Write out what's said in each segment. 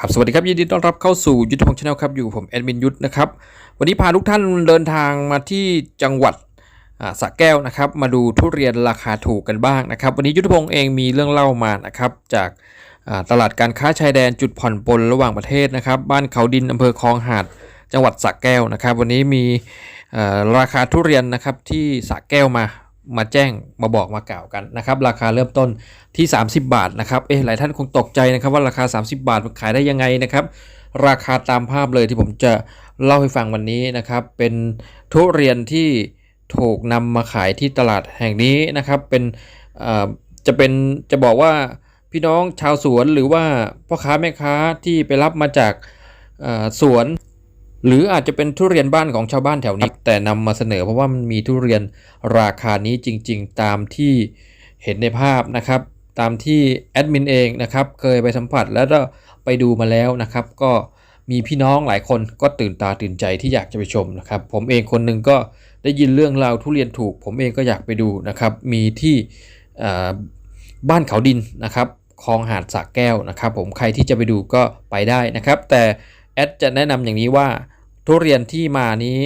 ครับสวัสดีครับยินดีต้อนรับเข้าสู่ยุทธพงศ์ชาแนลครับอยู่กับผมแอดมินยุทธนะครับวันนี้พาทุกท่านเดินทางมาที่จังหวัดสระแก้วนะครับ มาดูทุเรียนราคาถูกกันบ้างนะครับ วันนี้ยุทธพงศ์เองมีเรื่องเล่ามานะครับจากตลาดการค้าชายแดนจุดผ่อนปลนระหว่างประเทศนะครับ บ้านเขาดินอำเภอคลองหาด จังหวัดสระแก้วนะครับ วันนี้มีราคาทุเรียนนะครับที่สระแก้วมา มาแจ้งมาบอกมากล่าวกันนะครับราคาเริ่มต้นที่ 30 บาทนะครับเอ๊ะหลายท่านคงตกใจนะครับว่าราคา 30 บาทมันขายได้ยังไงนะครับราคาตามภาพเลยที่ผมจะเล่าให้ฟังวันนี้นะครับ เป็นทุเรียนที่ถูกนำมาขายที่ตลาดแห่งนี้นะครับ เป็นจะเป็นจะบอกว่าพี่น้องชาวสวนหรือว่าพ่อค้าแม่ค้าที่ไปรับมาจากสวน หรืออาจจะเป็นทุเรียนบ้านของชาวบ้านแถวนี้ แต่นำมาเสนอเพราะว่ามันมีทุเรียนราคานี้จริง ๆ ตามที่เห็นในภาพนะครับ ตามที่แอดมินเองนะครับเคยไปสัมผัสแล้วก็ไปดูมาแล้วนะครับ ก็มีพี่น้องหลายคนก็ตื่นตาตื่นใจที่อยากจะไปชมนะครับ ผมเองคนหนึ่งก็ได้ยินเรื่องราวทุเรียนถูก ผมเองก็อยากไปดูนะครับ มีที่บ้านเขาดินนะครับคลองหาดสระแก้วนะครับ ผมใครที่จะไปดูก็ไปได้นะครับ แต่แอดจะแนะนำอย่างนี้ว่า ทุเรียนที่มานี้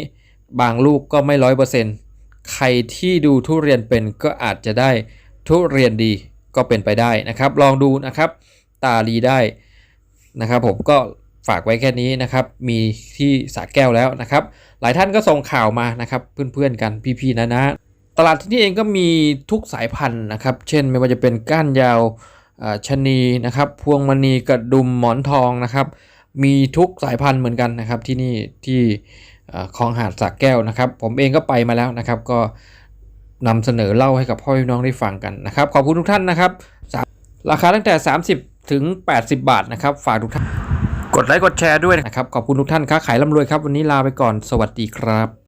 บางลูกก็ไม่ร้อยเปอร์เซ็นต์ใครที่ดูทุเรียนเป็นก็อาจจะได้ทุเรียนดีก็เป็นไปได้นะครับ ลองดูนะครับ ตาดีได้นะครับผมก็ฝากไว้แค่นี้นะครับ มีที่สระแก้วแล้วนะครับ หลายท่านก็ส่งข่าวมานะครับเพื่อนๆกันพี่ๆนะนะตลาดที่นี่เองก็มีทุกสายพันธุ์นะครับ เช่นไม่ว่าจะเป็นก้านยาวอ่าชะนีนะครับ พวงมณีกระดุมหมอนทองนะครับ มีทุกสายพันธุ์เหมือนกันนะครับที่นี่ที่คลองหาดสระแก้วนะครับ ผมเองก็ไปมาแล้วนะครับ ก็นำเสนอเล่าให้กับพ่อพี่น้องได้ฟังกันนะครับ ขอบคุณทุกท่านนะครับราคาตั้งแต่ 30 ถึง 80 บาทนะครับ ฝากทุกท่าน กดไลค์กดแชร์ด้วยนะครับ ขอบคุณทุกท่านค้าขายร่ำรวยครับ วันนี้ลาไปก่อนสวัสดีครับ